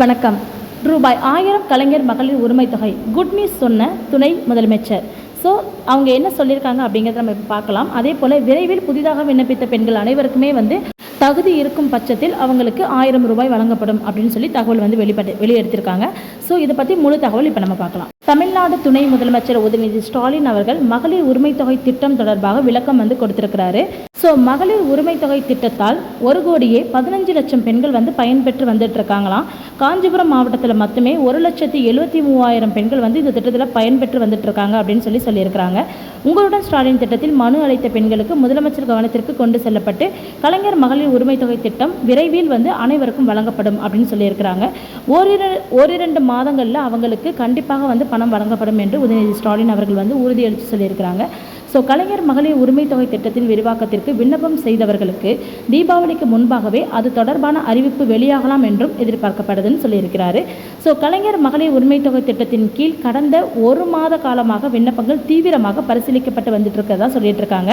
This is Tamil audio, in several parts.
வணக்கம். ரூபாய் ஆயிரம் கலைஞர் மகளிர் உரிமை தொகை. குட் நியூஸ் சொன்ன துணை முதலமைச்சர். ஸோ அவங்க என்ன சொல்லியிருக்காங்க அப்படிங்கிறத நம்ம இப்போ பார்க்கலாம். அதே போல் விரைவில் புதிதாக விண்ணப்பித்த பெண்கள் அனைவருக்குமே வந்து தகுதி இருக்கும் பட்சத்தில் அவங்களுக்கு ஆயிரம் ரூபாய் வழங்கப்படும் அப்படின்னு சொல்லி தகவல் வந்து வெளிப்பட்டு வெளியெடுத்திருக்காங்க. ஸோ இதை பற்றி முழு தகவல் இப்போ நம்ம பார்க்கலாம். தமிழ்நாடு துணை முதலமைச்சர் உதயநிதி ஸ்டாலின் அவர்கள் மகளிர் உரிமை தொகை திட்டம் தொடர்பாக விளக்கம் வந்து கொடுத்திருக்கிறாரு. ஸோ மகளிர் உரிமை தொகை திட்டத்தால் ஒரு கோடியே பதினஞ்சு லட்சம் பெண்கள் வந்து பயன்பெற்று வந்துட்டு இருக்காங்களாம் காஞ்சிபுரம் மாவட்டத்தில் மட்டுமே ஒரு லட்சத்தி எழுபத்தி மூவாயிரம் பெண்கள் வந்து இந்த திட்டத்தில் பயன்பெற்று வந்துட்டு இருக்காங்க அப்படின்னு சொல்லி சொல்லியிருக்கிறாங்க. உங்களுடன் ஸ்டாலின் திட்டத்தில் மனு அளித்த பெண்களுக்கு முதலமைச்சர் கவனத்திற்கு கொண்டு செல்லப்பட்டு கலைஞர் மகளிர் உரிமை தொகை திட்டம் விரைவில் வந்து அனைவருக்கும் வழங்கப்படும் அப்படின்னு சொல்லியிருக்கிறாங்க. ஓரிரு ஓரிரண்டு மாதங்களில் அவங்களுக்கு கண்டிப்பாக வந்து பணம் வழங்கப்படும் என்று உதயநிதி ஸ்டாலின் அவர்கள் வந்து உறுதியளித்து சொல்லியிருக்கிறாங்க. ஸோ கலைஞர் மகளிர் உரிமை தொகை திட்டத்தின் விரிவாக்கத்திற்கு விண்ணப்பம் செய்தவர்களுக்கு தீபாவளிக்கு முன்பாகவே அது தொடர்பான அறிவிப்பு வெளியாகலாம் என்றும் எதிர்பார்க்கப்படுதுன்னு சொல்லியிருக்கிறாரு. ஸோ கலைஞர் மகளிர் உரிமை தொகை திட்டத்தின் கீழ் கடந்த ஒரு மாத காலமாக விண்ணப்பங்கள் தீவிரமாக பரிசீலிக்கப்பட்டு வந்துட்டு இருக்கிறதா சொல்லிட்டு இருக்காங்க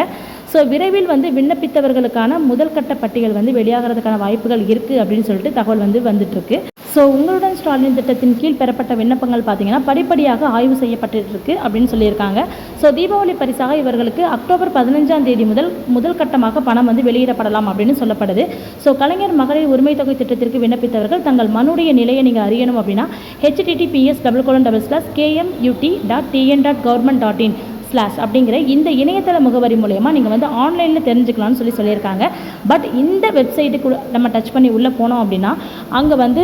ஸோ விரைவில் வந்து விண்ணப்பித்தவர்களுக்கான முதல் கட்ட பட்டியல் வந்து வெளியாகிறதுக்கான வாய்ப்புகள் இருக்குது அப்படின்னு சொல்லிட்டு தகவல் வந்து வந்துட்டுருக்கு. ஸோ உங்களுடன் ஸ்டாலின் திட்டத்தின் கீழ் பெறப்பட்ட விண்ணப்பங்கள் பார்த்தீங்கன்னா படிப்படியாக ஆய்வு செய்யப்பட்டு இருக்கு அப்படின்னு சொல்லியிருக்காங்க. ஸோ தீபாவளி பரிசாக இவர்களுக்கு அக்டோபர் பதினஞ்சாம் தேதி முதல் முதல் கட்டமாக பணம் வந்து வெளியிடப்படலாம் அப்படின்னு சொல்லப்படுது. ஸோ கலைஞர் மகளிர் உரிமை தொகை திட்டத்திற்கு விண்ணப்பித்தவர்கள் தங்கள் மனுடைய நிலையை நீங்கள் அறியணும் அப்படின்னா HTTPS double colon double slash KMUT dot TN dot government dot in slash அப்படிங்கிற இந்த இணையதள முகவரி மூலயமா நீங்கள் வந்து ஆன்லைனில் தெரிஞ்சுக்கலாம்னு சொல்லி சொல்லியிருக்காங்க. பட் இந்த வெப்சைட்டுக்கு நம்ம டச் பண்ணி உள்ளே போனோம் அப்படின்னா அங்கே வந்து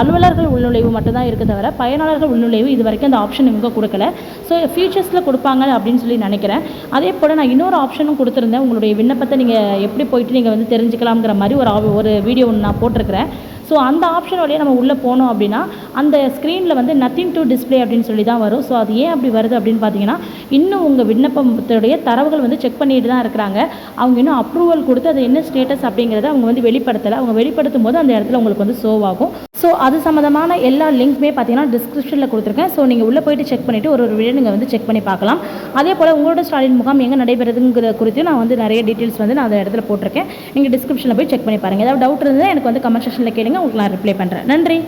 அலுவலர்கள் உள்நுழைவு மட்டும்தான் இருக்குது தவிர பயனாளர்கள் உள்நுழைவு இது வரைக்கும் அந்த ஆப்ஷன் இவங்க கொடுக்கல. ஸோ ஃபியூச்சர்ஸில் கொடுப்பாங்க அப்படின்னு சொல்லி நினைக்கிறேன். அதே போல் நான் இன்னொரு ஆப்ஷனும் கொடுத்துருந்தேன். உங்களுடைய விண்ணப்பத்தை நீங்கள் எப்படி போயிட்டு நீங்கள் வந்து தெரிஞ்சுக்கலாம்ங்கிற மாதிரி ஒரு ஒரு வீடியோ ஒன்று நான் போட்டிருக்கிறேன். ஸோ அந்த ஆப்ஷன் வழியாக நம்ம உள்ளே போனோம் அப்படின்னா அந்த ஸ்க்ரீனில் வந்து நத்திங் டு டிஸ்ப்ளே அப்படின்னு சொல்லி தான் வரும். ஸோ அது ஏன் அப்படி வருது அப்படின்னு பார்த்தீங்கன்னா இன்னும் உங்கள் விண்ணப்பத்துடைய தரவுகள் வந்து செக் பண்ணிட்டு தான் இருக்கிறாங்க. அவங்க இன்னும் அப்ரூவல் கொடுத்து அது என்ன ஸ்டேட்டஸ் அப்படிங்கிறத அவங்க வந்து வெளிப்படுத்தலை. அவங்க வெளிப்படுத்தும் போது அந்த இடத்துல உங்களுக்கு வந்து சோவ் ஆகும். ஸோ அது சம்மந்தமான எல்லா லிங்க்குமே பார்த்தீங்கன்னா டிஸ்கிரிப்ஷனில் கொடுத்துருக்கேன். ஸோ நீங்கள் உள்ளே போயிட்டு செக் பண்ணிவிட்டு ஒரு ஒரு வீடியோ நீங்கள் வந்து செக் பண்ணி பார்க்கலாம். அதே போல் உங்களோட ஸ்டாலின் முகாம் எங்கே நடைபெறுதுங்கிற குறித்து நான் வந்து நிறைய டீட்டெயில்ஸ் வந்து நான் அந்த இடத்துல போட்டிருக்கேன். நீங்கள் டிஸ்கிரிப்ஷனில் போய் செக் பண்ணி பாருங்கள் ஏதாவது டவுட் இருந்தால் எனக்கு வந்து கமெண்ட் செக்ஷனில் கேளுங்க. உங்களுக்கு நான் ரிப்ளை பண்ணுறேன் நன்றி.